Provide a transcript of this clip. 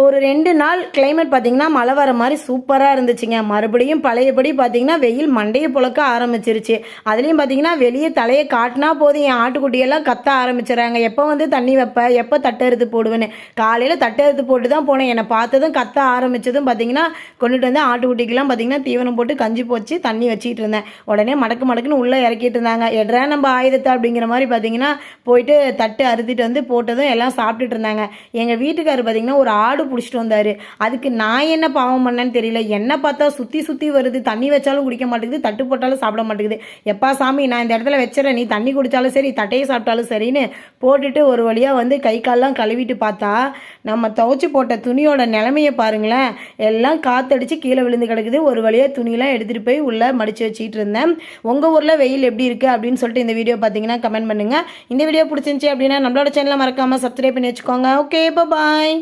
ஒரு ரெண்டு நாள் கிளைமேட் பார்த்தீங்கன்னா மழை வர மாதிரி சூப்பராக இருந்துச்சுங்க. மறுபடியும் பழையபடி பார்த்தீங்கன்னா வெயில் மண்டையை புழக்க ஆரம்பிச்சிருச்சு. அதுலேயும் பார்த்தீங்கன்னா வெளியே தலையை காட்டினா போதும். என் ஆட்டுக்குட்டியெல்லாம் கத்த ஆரம்பிச்சிடறாங்க எப்போ வந்து தண்ணி வைப்பேன் எப்போ தட்டெடுத்து போடுவேன்னு? காலையில் தட்டெடுத்து போட்டு தான் போனேன். என்னை பார்த்ததும் கத்த ஆரம்பிச்சதும் பார்த்தீங்கன்னா கொண்டுட்டு வந்து ஆட்டுக்குட்டிக்கெல்லாம் பார்த்தீங்கன்னா தீவனம் போட்டு கஞ்சி போச்சு தண்ணி வச்சிட்டு இருந்தேன். உடனே மடக்கு மடக்குன்னு உள்ளே இறக்கிட்டு இருந்தாங்க. எட்ரா நம்ம ஆயுதத்தை அப்படிங்கிற மாதிரி பார்த்தீங்கன்னா போயிட்டு தட்டு அறுத்திட்டு வந்து போட்டதும் எல்லாம் சாப்பிட்டுட்டு இருந்தாங்க. எங்கள் வீட்டுக்காரர் பார்த்தீங்கன்னா ஒரு ஆடு பிடிச்சிட்டு வந்தார். அதுக்கு நான் என்ன பாவம் பண்ணேன்னு தெரியல. என்ன பார்த்தா சுற்றி சுற்றி வருது. தண்ணி வச்சாலும் குடிக்க மாட்டேங்குது. தட்டு போட்டாலும் சாப்பிட மாட்டேங்குது. எப்பா சாமி நான் இந்த இடத்துல வச்சுறேன் நீ தண்ணி குடித்தாலும் சரி தட்டையை சாப்பிட்டாலும் சரின்னு போட்டுட்டு ஒரு வழியாக வந்து கை கால்லாம் கழுவிட்டு பார்த்தா நம்ம துவைச்சி போட்ட துணியோட நிலமையை பாருங்களேன். எல்லாம் காத்தடிச்சு கீழே விழுந்து கிடக்குது. ஒரு வழியாக துணியெலாம் எடுத்துகிட்டு போய் உள்ளே மடித்து வச்சிட்டு இருந்தேன். உங்கள் ஊரில் வெயில் எப்படி இருக்குது அப்படின்னு சொல்லிட்டு இந்த வீடியோ பார்த்தீங்கன்னா கமெண்ட் பண்ணுங்கள் இந்த வீடியோ பிடிச்சிருந்துச்சி அப்படின்னா நம்மளோட சேனலை மறக்காமல் சப்ஸ்கிரைப் பண்ணி வச்சுக்கோங்க. Okay bye